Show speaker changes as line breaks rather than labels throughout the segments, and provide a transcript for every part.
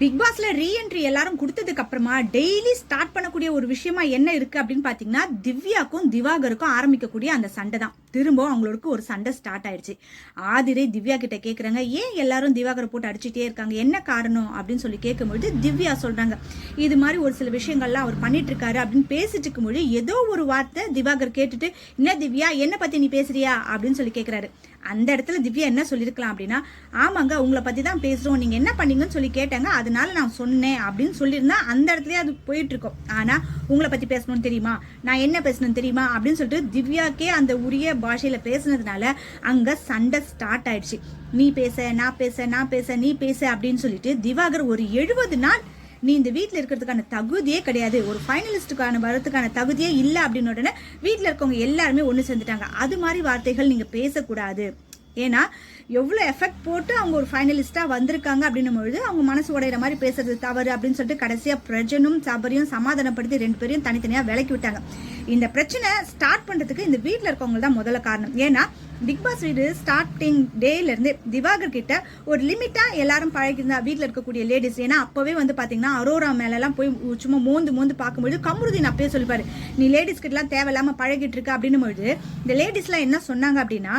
Big பாஸ்ல reentry எல்லாரும் கொடுத்ததுக்கு அப்புறமா டெய்லி ஸ்டார்ட் பண்ணக்கூடிய ஒரு விஷயமா என்ன இருக்கு அப்படின்னு பாத்தீங்கன்னா திவ்யாக்கும் திவாகருக்கும் ஆரம்பிக்கக்கூடிய அந்த சண்டை தான். திரும்ப அவங்களுக்கு ஒரு சண்டை ஸ்டார்ட் ஆயிடுச்சு. ஆதிரே திவ்யா கிட்ட கேக்குறாங்க ஏன் எல்லாரும் திவாகரை போட்டு அடிச்சுட்டே இருக்காங்க? என்ன காரணம்? அப்படின்னு சொல்லி கேட்கும்பொழுது திவ்யா சொல்றாங்க இது மாதிரி ஒரு சில விஷயங்கள்லாம் அவர் பண்ணிட்டு இருக்காரு. அப்படின்னு பேசிட்டு இருக்கும்பொழுது ஏதோ ஒரு வார்த்தை திவாகர் கேட்டுட்டு என்ன திவ்யா? என்ன பத்தி நீ பேசுறியா? அப்படின்னு சொல்லி கேட்கிறாரு அந்த இடத்துல திவ்யா என்ன சொல்லியிருக்கலாம் அப்படின்னா ஆமாங்க உங்களை பற்றி தான் பேசுகிறோம் நீங்கள் என்ன பண்ணீங்கன்னு சொல்லி கேட்டாங்க. அதனால நான் சொன்னேன் அப்படின்னு சொல்லியிருந்தா அந்த இடத்துலயே அது போயிட்டுருக்கோம். ஆனால் உங்களை பற்றி பேசணும்னு தெரியுமா? நான் என்ன பேசணும் தெரியுமா? அப்படின்னு சொல்லிட்டு திவ்யாக்கே அந்த உரிய பாஷையில் பேசுனதுனால அங்கே சண்டை ஸ்டார்ட் ஆயிடுச்சு. நீ பேச நான் பேச நான் பேச நீ பேச அப்படின்னு சொல்லிட்டு திவாகர் ஒரு எழுபது நாள் நீ இந்த வீட்டில் இருக்கிறதுக்கான தகுதியே கிடையாது. ஒரு ஃபைனலிஸ்ட்டுக்கான வரதுக்கான தகுதியே இல்லை அப்படின்னு உடனே வீட்டில் இருக்கவங்க எல்லாருமே ஒன்று சேர்ந்துட்டாங்க. அது மாதிரி வார்த்தைகள் நீங்கள் பேசக்கூடாது. ஏன்னா எவ்வளோ எஃபெக்ட் போட்டு அவங்க ஒரு ஃபைனலிஸ்ட்டாக வந்திருக்காங்க அப்படின்னும் பொழுது அவங்க மனசு உடையிற மாதிரி பேசுறது தவறு அப்படின்னு சொல்லிட்டு கடைசியாக பிரஜனும் சபரியும் சமாதானப்படுத்தி ரெண்டு பேரையும் தனித்தனியாக விலக்கி விட்டாங்க. இந்த பிரச்சனை ஸ்டார்ட் பண்ணுறதுக்கு இந்த வீட்டில் இருக்கவங்க தான் முதல்ல காரணம். ஏன்னா பிக் பாஸ் வீடு ஸ்டார்டிங் டேலேருந்து திவாகர் கிட்ட ஒரு லிமிட்டாக எல்லாரும் பழகிருந்தா வீட்டில் இருக்கக்கூடிய லேடிஸ் ஏன்னா அப்போவே வந்து பார்த்தீங்கன்னா அரோரா மேலெலாம் போய் சும்மா மோந்து மோந்து பார்க்கும்பொழுது கமருதீன் அப்பயே சொல்லிப்பார் நீ லேடிஸ் கிட்டலாம் தேவையில்லாமல் பழகிட்டு இருக்க. அப்படின்னும் பொழுது இந்த லேடிஸ்லாம் என்ன சொன்னாங்க அப்படின்னா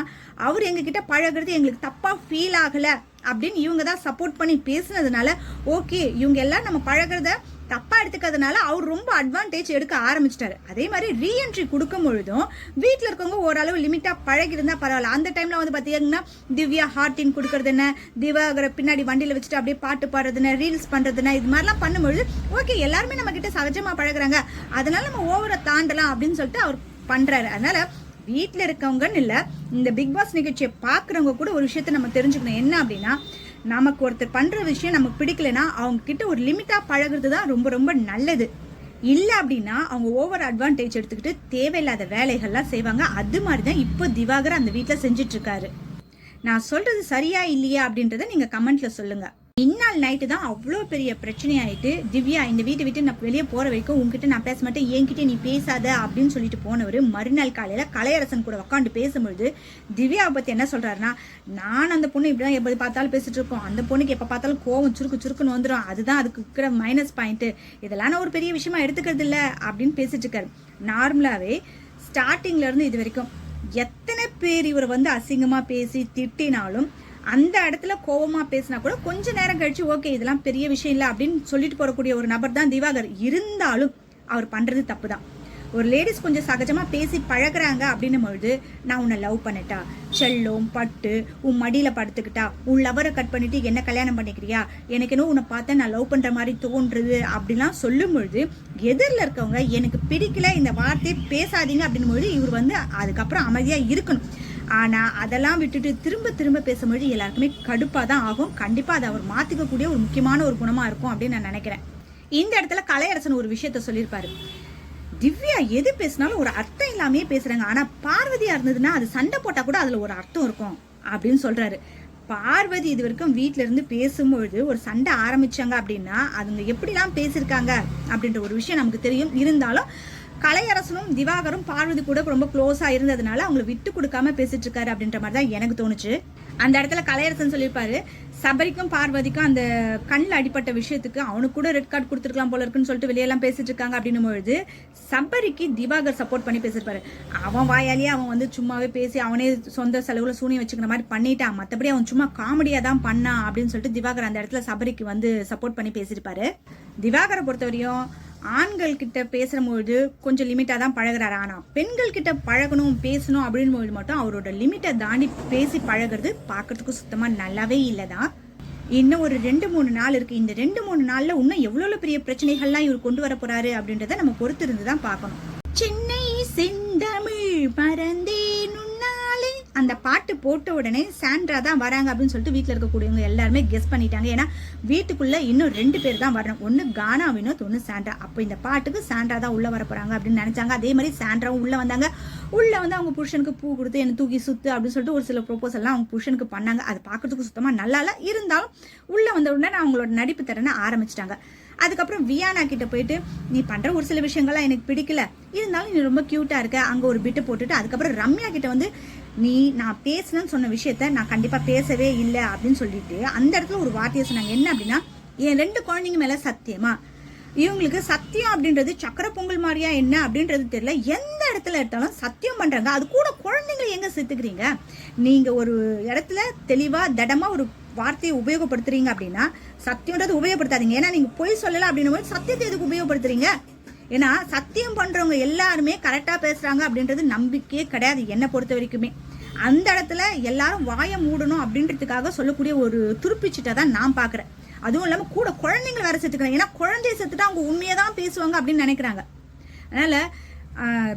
அவர் எங்ககிட்ட பழகிறது பழகுறது எங்களுக்கு தப்பாக ஃபீல் ஆகலை. அப்படின்னு இவங்க தான் சப்போர்ட் பண்ணி பேசுனதுனால ஓகே இவங்க எல்லாம் நம்ம பழகிறத தப்பாக எடுத்துக்கிறதுனால அவர் ரொம்ப அட்வான்டேஜ் எடுக்க ஆரம்பிச்சிட்டாரு. அதே மாதிரி ரீஎன்ட்ரி கொடுக்கும் பொழுதும் வீட்டில் இருக்கவங்க ஓரளவு லிமிட்டாக பழகி பரவாயில்ல. அந்த டைமில் வந்து பார்த்தீங்கன்னா திவ்யா ஹார்டின் கொடுக்கறது என்ன திவாகரை பின்னாடி வண்டியில் வச்சுட்டு அப்படியே பாட்டு பாடுறது என்ன ரீல்ஸ் பண்றது என்ன இது மாதிரிலாம் பண்ணும்பொழுது ஓகே எல்லாருமே நம்ம கிட்ட பழகுறாங்க. அதனால நம்ம ஓவரை தாண்டலாம் அப்படின்னு சொல்லிட்டு அவர் பண்ணுறாரு அதனால வீட்டில் இருக்கவங்கன்னு இல்லை இந்த பிக் பாஸ் நிகழ்ச்சியை பார்க்குறவங்க கூட ஒரு விஷயத்த நம்ம தெரிஞ்சுக்கணும். என்ன அப்படின்னா நமக்கு ஒருத்தர் பண்ணுற விஷயம் நமக்கு பிடிக்கலனா அவங்க கிட்ட ஒரு லிமிட்டாக பழகுறது தான் ரொம்ப ரொம்ப நல்லது. இல்லை அப்படின்னா அவங்க ஓவர் அட்வான்டேஜ் எடுத்துக்கிட்டு தேவையில்லாத வேலைகள்லாம் செய்வாங்க. அது மாதிரி தான் இப்போ திவாகர் அந்த வீட்டில் செஞ்சிட்ருக்காரு. நான் சொல்கிறது சரியா இல்லையா அப்படின்றத நீங்கள் கமெண்ட்டில் சொல்லுங்கள் இந்நாள் நைட்டு தான் அவ்வளோ பெரிய பிரச்சனையாயிட்டு திவ்யா இந்த வீட்டை விட்டு நான் வெளியே போகிற வரைக்கும் உங்ககிட்ட நான் பேச மாட்டேன். என்கிட்ட நீ பேசாத அப்படின்னு சொல்லிட்டு போனவர் மறுநாள் காலையில் கலையரசன் கூட உட்காந்து பேசும்பொழுது திவ்யாவை பற்றி என்ன சொல்கிறாருன்னா நான் அந்த பொண்ணு இப்படி தான் எப்படி பார்த்தாலும் பேசிட்டு இருக்கோம் அந்த பொண்ணுக்கு எப்போ பார்த்தாலும் கோவம் சுருக்கு சுருக்குன்னு வந்துடும் அதுதான் அதுக்கு இருக்கிற மைனஸ் பாயிண்ட்டு இதெல்லாம் நான் ஒரு பெரிய விஷயமா எடுத்துக்கிறது இல்லை அப்படின்னு பேசிட்டு இருக்காரு. நார்மலாகவே ஸ்டார்டிங்லேருந்து இது வரைக்கும் எத்தனை பேர் இவர் வந்து அசிங்கமாக பேசி திட்டினாலும் அந்த இடத்துல கோபமாக பேசினா கூட கொஞ்ச நேரம் கழிச்சு ஓகே இதெல்லாம் பெரிய விஷயம் இல்லை அப்படின்னு சொல்லிட்டு போகக்கூடிய ஒரு நபர் தான் திவாகர். இருந்தாலும் அவர் பண்ணுறது தப்பு தான் ஒரு லேடிஸ் கொஞ்சம் சகஜமாக பேசி பழகுறாங்க அப்படின்னும் பொழுது நான் உன்னை லவ் பண்ணிட்டா செல்லம் பட்டு உன் மடியில் படுத்துக்கிட்டா உன் லவரை கட் பண்ணிட்டு என்ன கல்யாணம் பண்ணிக்கிறியா? எனக்கு என்ன உன்னை பார்த்தா நான் லவ் பண்ணுற மாதிரி தோன்றுது அப்படிலாம் சொல்லும் பொழுது எதிரில் இருக்கவங்க எனக்கு பிடிக்கல இந்த வார்த்தையை பேசாதீங்க அப்படின்னும் பொழுது இவர் வந்து அதுக்கப்புறம் அமைதியாக இருக்கணும். ஆனா அதெல்லாம் விட்டுட்டு திரும்ப திரும்ப பேசும்பொழுது எல்லாருக்குமே கடுப்பா தான் ஆகும். கண்டிப்பா அதை அவர் மாற்றிக்கக்கூடிய ஒரு முக்கியமான ஒரு குணமா இருக்கும் அப்படின்னு நான் நினைக்கிறேன். இந்த இடத்துல கலையரசன் ஒரு விஷயத்த சொல்லியிருப்பாரு. திவ்யா எது பேசினாலும் ஒரு அர்த்தம் இல்லாமே பேசுறாங்க. ஆனா பார்வதியா இருந்ததுன்னா அது சண்டை போட்டா கூட அதுல ஒரு அர்த்தம் இருக்கும் அப்படின்னு சொல்றாரு. பார்வதி இது வரைக்கும் வீட்டில இருந்து பேசும்பொழுது ஒரு சண்டை ஆரம்பிச்சாங்க அப்படின்னா அதுங்க எப்படிலாம் பேசியிருக்காங்க அப்படின்ற ஒரு விஷயம் நமக்கு தெரியும். இருந்தாலும் கலையரசனும் திவாகரும் பார்வதி கூட ரொம்ப க்ளோஸாக இருந்ததுனால அவங்களை விட்டு கொடுக்காம பேசிட்டு இருக்காரு அப்படின்ற மாதிரி தான் எனக்கு தோணுச்சு. அந்த இடத்துல கலையரசன் சொல்லியிருப்பாரு சபரிக்கும் பார்வதிக்கும் அந்த கண்ணில் அடிப்பட்ட விஷயத்துக்கு அவனுக்கு கூட ரெட் கார்டு கொடுத்துருக்கலாம் போல இருக்குன்னு சொல்லிட்டு வெளியெல்லாம் பேசிட்டு இருக்காங்க அப்படின்னும் பொழுது சபரிக்கு திவாகர் சப்போர்ட் பண்ணி பேசியிருப்பாரு. அவன் வாயாலேயே அவன் வந்து சும்மாவே பேசி அவனே சொந்த செலவுல சூனியம் வச்சுக்கிற மாதிரி பண்ணிட்டான். மற்றபடி அவன் சும்மா காமெடியாக தான் பண்ணான் அப்படின்னு சொல்லிட்டு திவாகர் அந்த இடத்துல சபரிக்கு வந்து சப்போர்ட் பண்ணி பேசியிருப்பாரு. திவாகரை பொறுத்தவரையும் ஆண்கள் கிட்ட பேசும்போது கொஞ்சம் லிமிட்டாக தான் பழகுறாரு. ஆனால் பெண்கள் கிட்ட பழகணும் பேசணும் அப்படின்னு மட்டும் அவரோட லிமிட்டை தாண்டி பேசி பழகுறது பார்க்கறதுக்கு சுத்தமாக நல்லாவே இல்லதான் இன்னும் ஒரு ரெண்டு மூணு நாள் இருக்கு. இந்த ரெண்டு மூணு நாள்ல இன்னும் எவ்வளவு பெரிய பிரச்சனைகள்லாம் இவர் கொண்டு வர போறாரு அப்படின்றத நம்ம பொறுத்து இருந்து தான் பார்க்கணும். சென்னை செந்தமிழ் மறந்தேன் அந்த பாட்டு போட்ட உடனே சாண்ட்ரா தான் வராங்க அப்படின்னு சொல்லிட்டு வீட்டில் இருக்கக்கூடியவங்க எல்லாருமே கெஸ் பண்ணிட்டாங்க. ஏன்னா வீட்டுக்குள்ளே இன்னும் ரெண்டு பேர் தான் வரணும். ஒன்று கானா வினோத் ஒன்று சாண்ட்ரா. அப்போ இந்த பாட்டுக்கு சாண்ட்ரா தான் உள்ளே வர போகிறாங்க அப்படின்னு நினச்சாங்க. அதே மாதிரி சாண்ட்ராவும் உள்ளே வந்தாங்க. உள்ளே வந்து அவங்க புருஷனுக்கு பூ கொடுத்து என்ன தூக்கி சுற்று அப்படின்னு சொல்லிட்டு ஒரு சில ப்ரொப்போசல்லாம் அவங்க புருஷனுக்கு பண்ணாங்க. அது பார்க்கறதுக்கு சுத்தமாக நல்லா இல்லை. இருந்தாலும் உள்ளே வந்த உடனே அவங்களோட நடிப்பு திறனை ஆரம்பிச்சிட்டாங்க. அதுக்கப்புறம் வியானா கிட்ட போயிட்டு நீ பண்ணுற ஒரு சில விஷயங்கள்லாம் எனக்கு பிடிக்கல. இருந்தாலும் நீ ரொம்ப க்யூட்டாக இருக்க. அங்கே ஒரு பிட்டு போட்டுட்டு அதுக்கப்புறம் ரம்யா கிட்ட வந்து நீ நான் பேசுனேன்னு சொன்ன விஷயத்த நான் கண்டிப்பாக பேசவே இல்லை. அப்படின்னு சொல்லிட்டு அந்த இடத்துல ஒரு வார்த்தையை சொன்னாங்க. என்ன அப்படின்னா என் ரெண்டு குழந்தைங்க மேலே சத்தியமா? இவங்களுக்கு சத்தியம் அப்படின்றது சக்கர பொங்கல் மாதிரியா என்ன அப்படின்றது தெரியல. எந்த இடத்துல எடுத்தாலும் சத்தியம் பண்ணுறாங்க அது கூட குழந்தைங்களை எங்கே சேர்த்துக்கிறீங்க நீங்கள் ஒரு இடத்துல தெளிவாக திடமாக ஒரு வார்த்தையை உபயோகப்படுத்துறீங்க அப்படின்னா சத்தியன்றது உபயோகப்படுத்தாதீங்க. ஏன்னா நீங்கள் பொய் சொல்லலை அப்படின்னும் போது சத்தியத்தை எதுக்கு உபயோகப்படுத்துறீங்க? ஏன்னா சத்தியம் பண்ணுறவங்க எல்லாருமே கரெக்டாக பேசுகிறாங்க அப்படின்றது நம்பிக்கையே கிடையாது என்னை பொறுத்த வரைக்குமே. அந்த இடத்துல எல்லாரும் வாயை மூடணும் அப்படின்றதுக்காக சொல்லக்கூடிய ஒரு துருப்பிச்சிட்டை தான் நான் பார்க்குறேன். அதுவும் இல்லாமல் கூட குழந்தைங்களை வேறு சேர்த்துக்கிறேன் ஏன்னா குழந்தைய சேர்த்துட்டு அவங்க உண்மையை தான் பேசுவாங்க அப்படின்னு நினைக்கிறாங்க. அதனால்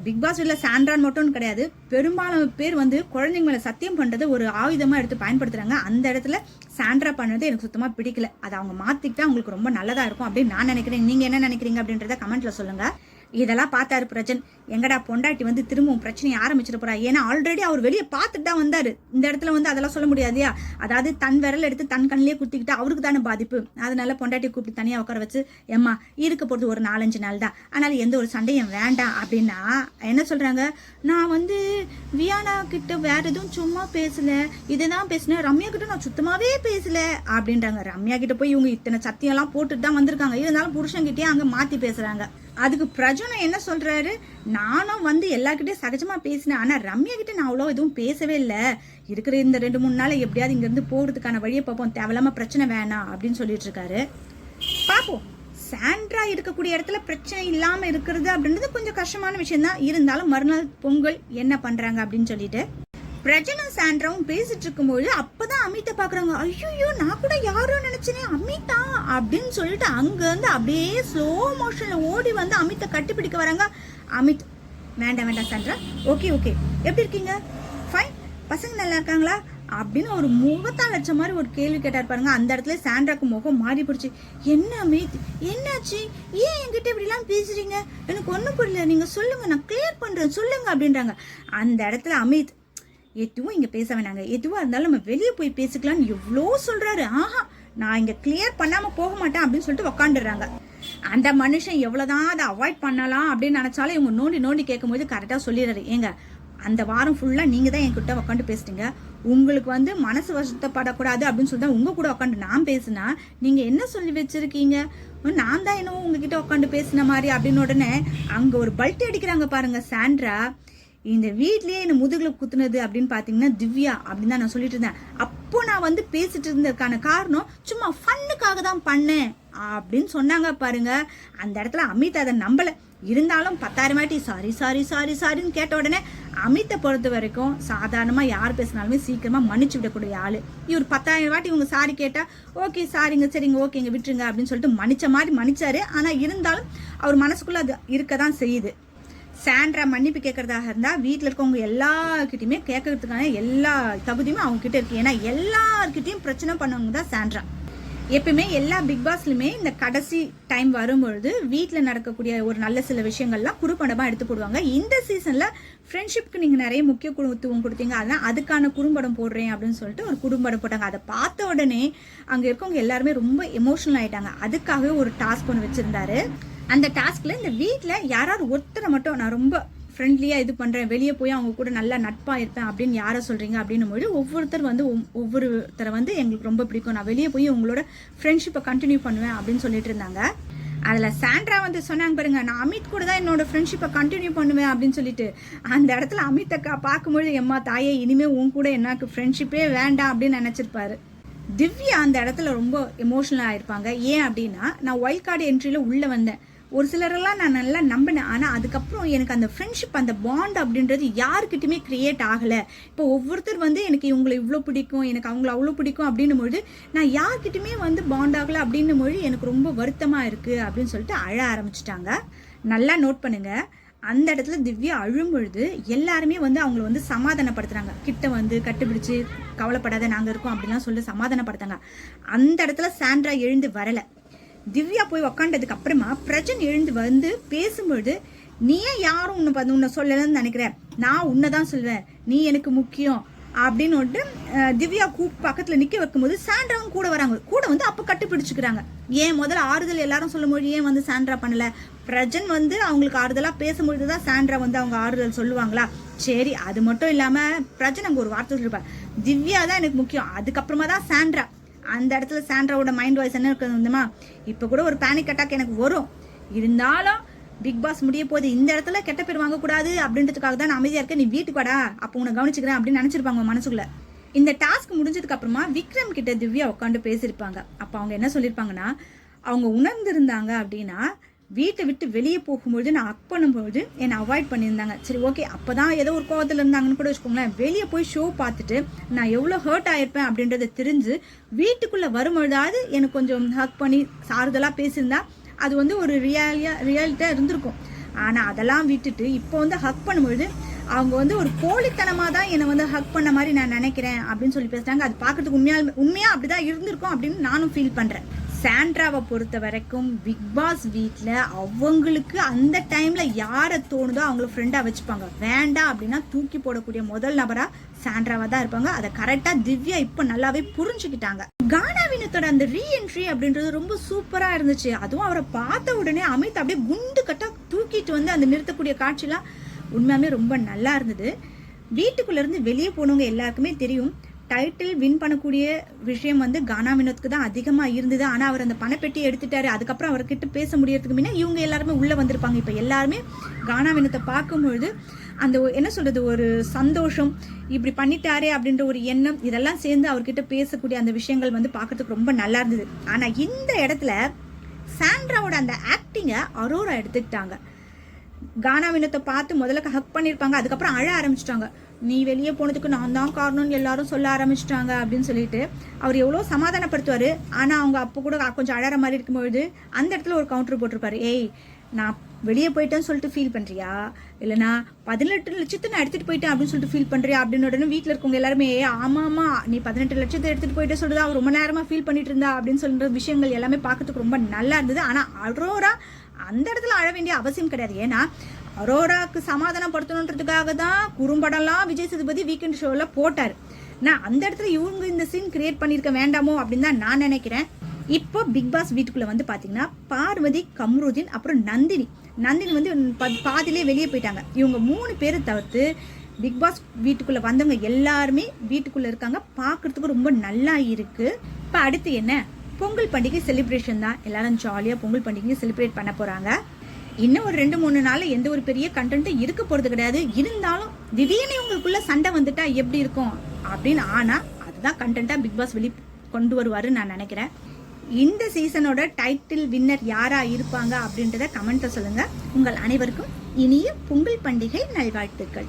பிக் பாஸ் வீட்டில் சாண்ட்ரான் மட்டும் கிடையாது. பெரும்பாலும் பேர் வந்து குழந்தைங்க மேலே சத்தியம் பண்ணுறது ஒரு ஆயுதமாக எடுத்து பயன்படுத்துகிறாங்க அந்த இடத்துல சாண்ட்ரா பண்ணுறது எனக்கு சுத்தமாக பிடிக்கல. அதை அவங்க மாற்றிக்கிட்டா அவங்களுக்கு ரொம்ப நல்லதாக இருக்கும் அப்படின்னு நான் நினைக்கிறேன். நீங்கள் என்ன நினைக்கிறீங்க அப்படின்றத கமெண்ட்டில் சொல்லுங்கள் இதெல்லாம் பார்த்தாரு பிரஜன். எங்கடா பொண்டாட்டி வந்து திரும்பவும் பிரச்சனையை ஆரம்பிச்சிட போறா? ஏன்னா ஆல்ரெடி அவர் வெளியே பார்த்துட்டு தான் வந்தாரு. இந்த இடத்துல வந்து அதெல்லாம் சொல்ல முடியாதியா? அதாவது தன் விரல் எடுத்து தன் கண்ணிலே குத்திக்கிட்டா அவருக்கு தானே பாதிப்பு. அதனால பொண்டாட்டி கூப்பிட்டு தனியாக உட்கார வச்சு ஏம்மா இருக்க போகிறது ஒரு நாலஞ்சு நாள் தான். அதனால் எந்த ஒரு சண்டையும் வேண்டாம். அப்படின்னா என்ன சொல்றாங்க? நான் வந்து வியானா கிட்ட வேற எதுவும் சும்மா பேசல. இதுதான் பேசினேன். ரம்யா கிட்ட நான் சுத்தமாவே பேசல. அப்படின்றாங்க. ரம்யா கிட்ட போய் இவங்க இத்தனை சத்தியம் எல்லாம் போட்டுட்டு தான் வந்திருக்காங்க. இருந்தாலும் புருஷன்கிட்டயே அங்கே மாற்றி பேசுறாங்க. அதுக்கு பிரஜனம் என்ன சொல்கிறாரு நானும் வந்து எல்லார்கிட்டயும் சகஜமாக பேசினேன். ஆனால் ரம்யா கிட்ட நான் அவ்வளோ எதுவும் பேசவே இல்லை. இருக்கிற இந்த ரெண்டு மூணு நாள் எப்படியாவது இங்கேருந்து போகிறதுக்கான வழியை பார்ப்போம். தேவையில்லாமல் பிரச்சனை வேணாம் அப்படின்னு சொல்லிட்டு இருக்காரு. பார்ப்போம். சாண்ட்ரா இருக்கக்கூடிய இடத்துல பிரச்சனை இல்லாமல் இருக்கிறது அப்படின்றது கொஞ்சம் கஷ்டமான விஷயம் தான் இருந்தாலும் மறுநாள் பொங்கல் என்ன பண்ணுறாங்க அப்படின்னு சொல்லிட்டு பிரஜனும் சாண்ட்ராவும் பேசிட்டு இருக்கும்போது அப்பதான் அமித்தை பாக்குறாங்க. ஐயோ நான் கூட யாரோ நினைச்சேனே அமிதா அப்படின்னு சொல்லிட்டு அங்க இருந்து அப்படியே ஸ்லோ மோஷன்ல ஓடி வந்து அமித்தை கட்டிப்பிடிக்க வராங்க. அமித் வேண்டாம் வேண்டாம் சாண்ட்ரா ஓகே ஓகே. எப்படி இருக்கீங்க? ஃபைன் பசங்க நல்லா இருக்காங்களா? அப்படின்னு ஒரு முகத்தால் வச்ச மாதிரி ஒரு கேள்வி கேட்டார் பாருங்க. அந்த இடத்துல சாண்ட்ராக்கு முகம் மாறி போடுச்சு என்ன அமித்? என்னாச்சு? ஏன் என்கிட்ட இப்படிலாம் பேசுறீங்க? எனக்கு ஒன்றும் புரியல. நீங்க சொல்லுங்க நான் கிளியர் பண்றேன். சொல்லுங்க அப்படின்றாங்க. அந்த இடத்துல அமித் எதுவும் இங்கே பேச வேணாங்க எதுவாக இருந்தாலும் நம்ம வெளியே போய் பேசிக்கலாம்னு எவ்வளோ சொல்கிறாரு ஆஹா நான் இங்கே கிளியர் பண்ணாமல் போக மாட்டேன் அப்படின்னு சொல்லிட்டு உக்காந்துடுறாங்க. அந்த மனுஷன் எவ்வளோதான் அதை அவாய்ட் பண்ணலாம் அப்படின்னு நினச்சாலும் இவங்க நோண்டி நோண்டி கேட்கும்போது கரெக்டாக சொல்லிடுறாரு. ஏங்க அந்த வாரம் ஃபுல்லாக நீங்கள் தான் என்கிட்ட உட்காந்து பேசிட்டீங்க உங்களுக்கு வந்து மனசு வருத்தப்படக்கூடாது அப்படின்னு சொல்லி தான் உங்க கூட உட்காந்து நான் பேசினா நீங்கள் என்ன சொல்லி வச்சுருக்கீங்க? நான் தான் என்னவோ உங்ககிட்ட உட்காந்து பேசின மாதிரி அப்படின்னு உடனே அங்கே ஒரு பல்ட்டி அடிக்கிறாங்க பாருங்கள் சாண்ட்ரா. இந்த வீட்லயே என்ன முதுகுல குத்துனது அப்படின்னு பாத்தீங்கன்னா திவ்யா அப்படின்னு தான் நான் சொல்லிட்டு இருந்தேன். அப்போ நான் வந்து பேசிட்டு இருந்ததுக்கான காரணம் சும்மா ஃபன்னுக்காக தான் பண்ணேன் அப்படின்னு சொன்னாங்க பாருங்க. அந்த இடத்துல அமித் அதை நம்பல. இருந்தாலும் பத்தாயிரம் வாட்டி சாரி சாரி சாரி சாரின்னு கேட்ட உடனே அமித்தை பொறுத்த வரைக்கும் சாதாரணமாக யார் பேசினாலுமே சீக்கிரமாக மன்னிச்சு விடக்கூடிய ஆள். இவர் பத்தாயிரம் வாட்டி இவங்க சாரி கேட்டால் ஓகே சாரிங்க சரிங்க ஓகேங்க விட்டுருங்க அப்படின்னு சொல்லிட்டு மன்னிச்ச மாதிரி மன்னிச்சாரு. ஆனால் இருந்தாலும் அவர் மனசுக்குள்ளே அது இருக்க தான் செய்யுது. சாண்ட்ரா மன்னிப்பு கேட்கறதாக இருந்தால் வீட்டில் இருக்கவங்க எல்லாருக்கிட்டையுமே கேட்கறதுக்கான எல்லா தகுதியுமே அவங்கக்கிட்ட இருக்குது ஏன்னா எல்லாருக்கிட்டையும் பிரச்சனை பண்ணவங்க தான் சாண்ட்ரா. எப்பயுமே எல்லா பிக் பாஸ்லையுமே இந்த கடைசி டைம் வரும்பொழுது வீட்டில் நடக்கக்கூடிய ஒரு நல்ல சில விஷயங்கள்லாம் குறும்படமாக எடுத்து போடுவாங்க. இந்த சீசனில் ஃப்ரெண்ட்ஷிப்க்கு நீங்கள் நிறைய முக்கியத்துவம் கொடுத்தீங்க. அதான் அதுக்கான குறும்படம் போடுறேன் அப்படின்னு சொல்லிட்டு ஒரு குறும்படம் போட்டாங்க. அதை பார்த்த உடனே அங்கே இருக்கவங்க எல்லாருமே ரொம்ப எமோஷனல் ஆகிட்டாங்க அதுக்காகவே ஒரு டாஸ்க் ஒன்று வச்சுருந்தாரு. அந்த டாஸ்கில் இந்த வீட்டில் யாராவது ஒருத்தரை மட்டும் நான் ரொம்ப ஃப்ரெண்ட்லியாக இது பண்ணுறேன் வெளியே போய் அவங்க கூட நல்லா நட்பாக இருப்பேன் அப்படின்னு யாரை சொல்கிறீங்க அப்படின்னும் போது ஒவ்வொருத்தர் வந்து ஒவ்வொருத்தரை வந்து எங்களுக்கு ரொம்ப பிடிக்கும். நான் வெளியே போய் உங்களோட ஃப்ரெண்ட்ஷிப்பை கண்டினியூ பண்ணுவேன் அப்படின்னு சொல்லிட்டு இருந்தாங்க. அதில் சாண்ட்ரா வந்து சொன்னாங்க பாருங்க நான் அமித் கூட தான் என்னோட ஃப்ரெண்ட்ஷிப்பை கண்டினியூ பண்ணுவேன் அப்படின்னு சொல்லிட்டு. அந்த இடத்துல அமித் அக்கா பார்க்கும்பொழுது எம்மா தாயே இனிமே உன் கூட எனக்கு ஃப்ரெண்ட்ஷிப்பே வேண்டாம் அப்படின்னு நினச்சிருப்பாரு. திவ்யா அந்த இடத்துல ரொம்ப எமோஷனல் ஆகிருப்பாங்க ஏன் அப்படின்னா நான் ஒயில்ட் கார்டு என்ட்ரியில் உள்ளே வந்தேன். ஒரு சிலரெல்லாம் நான் நல்லா நம்பினேன். ஆனால் அதுக்கப்புறம் எனக்கு அந்த ஃப்ரெண்ட்ஷிப் அந்த பாண்ட் அப்படின்றது யாருக்கிட்டையுமே கிரியேட் ஆகலை. இப்போ ஒவ்வொருத்தர் வந்து எனக்கு இவங்களை இவ்வளோ பிடிக்கும் எனக்கு அவங்கள அவ்வளோ பிடிக்கும் அப்படின்னும் பொழுது நான் யார்கிட்டயுமே வந்து பாண்ட் ஆகலை அப்படின்னும் பொழுது எனக்கு ரொம்ப வருத்தமாக இருக்குது அப்படின்னு சொல்லிட்டு அழ ஆரம்பிச்சிட்டாங்க. நல்லா நோட் பண்ணுங்கள் அந்த இடத்துல திவ்யா அழும் பொழுது எல்லாருமே வந்து அவங்கள வந்து சமாதானப்படுத்துறாங்க. கிட்ட வந்து கட்டுப்பிடிச்சு கவலைப்படாத நாங்கள் இருக்கோம் அப்படிலாம் சொல்லி சமாதானப்படுத்தாங்க அந்த இடத்துல சாண்ட்ரா எழுந்து வரலை. திவ்யா போய் உக்காண்டதுக்கு அப்புறமா பிரஜன் எழுந்து வந்து பேசும்பொழுது நீ ஏன் யாரும் உன்னை பார்த்து உன்னை சொல்லலன்னு நினைக்கிறேன் நான் உன்னை தான் சொல்லுவேன். நீ எனக்கு முக்கியம். அப்படின்னு வந்துட்டு திவ்யா கூ பக்கத்தில் நிற்க வைக்கும்போது சாண்ட்ராவும் கூட வராங்க. கூட வந்து அப்போ கட்டுப்பிடிச்சுக்கிறாங்க. ஏன் முதல்ல ஆறுதல் எல்லாரும் சொல்லும்போது ஏன் வந்து சாண்ட்ரா பண்ணலை? பிரஜன் வந்து அவங்களுக்கு ஆறுதலாக பேசும்பொழுது தான் சாண்ட்ரா வந்து அவங்க ஆறுதல் சொல்லுவாங்களா? சரி அது மட்டும் இல்லாமல் பிரஜன் அங்கே ஒரு வார்த்தை சொல்லிருப்பார். திவ்யா தான் எனக்கு முக்கியம். அதுக்கப்புறமா தான் சாண்ட்ரா. அந்த இடத்துல சாண்ட்ராவோட மைண்ட் வாய்ஸ் என்ன இருக்குதுமா இப்போ கூட ஒரு பேனிக் அட்டாக் எனக்கு வரும். இருந்தாலும் பிக் பாஸ் முடிய போது இந்த இடத்துல கெட்ட பேர் வாங்கக்கூடாது அப்படின்றதுக்காக தான் நான் அமைதியாக இருக்கேன். நீ வீட்டுக்கு வாடா. அப்போ உன்னை கவனிச்சுக்கிறேன் அப்படின்னு நினச்சிருப்பாங்க மனசுக்குள்ள. இந்த டாஸ்க் முடிஞ்சதுக்கு அப்புறமா விக்ரம் கிட்ட திவ்யா உட்காந்து பேசியிருப்பாங்க. அப்போ அவங்க என்ன சொல்லியிருப்பாங்கன்னா அவங்க உணர்ந்திருந்தாங்க அப்படின்னா வீட்டை விட்டு வெளியே போகும்பொழுது நான் அக் பண்ணும்பொழுது என்னை அவாய்ட் பண்ணியிருந்தாங்க. சரி ஓகே அப்போ தான் ஏதோ ஒரு கோவத்தில் இருந்தாங்கன்னு கூட வச்சுக்கோங்களேன். வெளியே போய் ஷோ பார்த்துட்டு நான் எவ்வளோ ஹர்ட் ஆகிருப்பேன் அப்படின்றத தெரிஞ்சு வீட்டுக்குள்ளே வரும்பொழுதாவது எனக்கு கொஞ்சம் ஹக் பண்ணி சாறுதலாக பேசியிருந்தா அது வந்து ஒரு ரியாலியாக ரியாலிட்டியாக இருந்திருக்கும். ஆனால் அதெல்லாம் விட்டுட்டு இப்போ வந்து ஹக் பண்ணும்பொழுது அவங்க வந்து ஒரு போலித்தனமாக தான் என்னை வந்து ஹக் பண்ண மாதிரி நான் நினைக்கிறேன் அப்படின்னு சொல்லி பேசுகிறாங்க அது பார்க்கறதுக்கு உண்மையாக உண்மையாக அப்படி தான் இருந்திருக்கும் அப்படின்னு நானும் ஃபீல் பண்ணுறேன் சாண்ட்ராவை பொறுத்த வரைக்கும் பிக் பாஸ் வீட்டில் அவங்களுக்கு அந்த டைமில் யாரை தோணுதோ அவங்கள ஃப்ரெண்டாக வச்சுப்பாங்க. வேண்டாம் அப்படின்னா தூக்கி போடக்கூடிய முதல் நபராக சாண்ட்ராவாக தான் இருப்பாங்க. அதை கரெக்டாக திவ்யா இப்போ நல்லாவே புரிஞ்சுக்கிட்டாங்க. கானா வினத்தோட அந்த ரீஎன்ட்ரி அப்படின்றது ரொம்ப சூப்பராக இருந்துச்சு. அதுவும் அவரை பார்த்த உடனே அமித் அப்படியே குண்டு கட்டாக தூக்கிட்டு வந்து அந்த நிறுத்தக்கூடிய காட்சிலாம் உண்மையாலுமே ரொம்ப நல்லா இருந்தது. வீட்டுக்குள்ளேருந்து வெளியே போனவங்க எல்லாருக்குமே தெரியும். டைட்டில் வின் பண்ணக்கூடிய விஷயம் வந்து கானா வினோத்க்கு தான் அதிகமாக இருந்தது. ஆனால் அவர் அந்த பணப்பெட்டியை எடுத்துட்டாரு. அதுக்கப்புறம் அவர்கிட்ட பேச முடியறதுக்கு முன்னே இவங்க எல்லாருமே உள்ளே வந்திருப்பாங்க. இப்போ எல்லாருமே கானா வினோத்தை பார்க்கும்பொழுது அந்த என்ன சொல்கிறது ஒரு சந்தோஷம் இப்படி பண்ணிட்டாரே அப்படின்ற ஒரு எண்ணம் இதெல்லாம் சேர்ந்து அவர்கிட்ட பேசக்கூடிய அந்த விஷயங்கள் வந்து பார்க்கறதுக்கு ரொம்ப நல்லா இருந்தது. ஆனால் இந்த இடத்துல சாண்ட்ராவோட அந்த ஆக்டிங்கை அரோரா எடுத்துக்கிட்டாங்க. கானா வினத்தை பார்த்து முதல்ல ஹக் பண்ணியிருப்பாங்க அதுக்கப்புறம் அழ ஆரம்பிச்சிட்டாங்க. நீ வெளியே போனதுக்கு நான் தான் காரணம்னு எல்லாரும் சொல்ல ஆரம்பிச்சிட்டாங்க அப்படின்னு சொல்லிட்டு அவர் எவ்வளோ சமாதானப்படுத்துவார். ஆனால் அவங்க அப்போ கூட கொஞ்சம் அழற மாதிரி இருக்கும்பொழுது அந்த இடத்துல ஒரு கவுண்டர் போட்டிருப்பாரு. ஏய் நான் வெளியே போயிட்டேன்னு சொல்லிட்டு ஃபீல் பண்ணுறியா இல்லைனா பதினெட்டு லட்சத்தை நான் எடுத்துகிட்டு போயிட்டேன் அப்படின்னு சொல்லிட்டு ஃபீல் பண்ணுறியா அப்படின்னு உடனே வீட்டில் இருக்கவங்க எல்லாருமே ஏ ஆமா நீ பதினெட்டு லட்சத்தை எடுத்துகிட்டு போயிட்டே சொல்லுதா அவர் ரொம்ப நேரமாக ஃபீல் பண்ணிட்டு இருந்தா அப்படின்னு சொல்கிற விஷயங்கள் எல்லாமே பார்க்கறதுக்கு ரொம்ப நல்லா இருந்தது. ஆனால் அரோரா அந்த இடத்துல அழ வேண்டிய அவசியம் கிடையாது. ஏன்னா அரோராக்கு சமாதானப்படுத்தணுன்றதுக்காக தான் குறும்படம்லாம் விஜய் சேதுபதி வீக்கெண்ட் ஷோவில் போட்டார். நான் அந்த இடத்துல இவங்க இந்த சீன் கிரியேட் பண்ணியிருக்க வேண்டாமோ அப்படின்னு தான் நான் நினைக்கிறேன். இப்போ பிக் பாஸ் வீட்டுக்குள்ளே வந்து பார்த்தீங்கன்னா பார்வதி கம்ருதீன் அப்புறம் நந்தினி. நந்தினி வந்து பாதிலே வெளியே போயிட்டாங்க. இவங்க மூணு பேரை தவிர்த்து பிக் பாஸ் வீட்டுக்குள்ளே வந்தவங்க எல்லாருமே வீட்டுக்குள்ளே இருக்காங்க. பார்க்குறதுக்கு ரொம்ப நல்லா இருக்குது இப்போ அடுத்து என்ன? பொங்கல் பண்டிகை செலிப்ரேஷன் தான். எல்லாரும் ஜாலியாக பொங்கல் பண்டிகை செலிப்ரேட் பண்ண போகிறாங்க இன்னும் ஒரு ரெண்டு மூணு நாள் எந்த ஒரு பெரிய கண்டென்ட்டும் இருக்க போகிறது கிடையாது. இருந்தாலும் திடீர்னு இவங்களுக்குள்ள சண்டை வந்துட்டா எப்படி இருக்கும்? அப்படின்னு ஆனால் அதுதான் கண்டென்ட்டாக பிக் பாஸ் வெளி கொண்டு வருவாருன்னு நான் நினைக்கிறேன். இந்த சீசனோட டைட்டில் வின்னர் யாராக இருப்பாங்க அப்படின்றத கமெண்ட்டை சொல்லுங்கள் உங்கள் அனைவருக்கும் இனிய பொங்கல் பண்டிகை நல்வாழ்த்துக்கள்.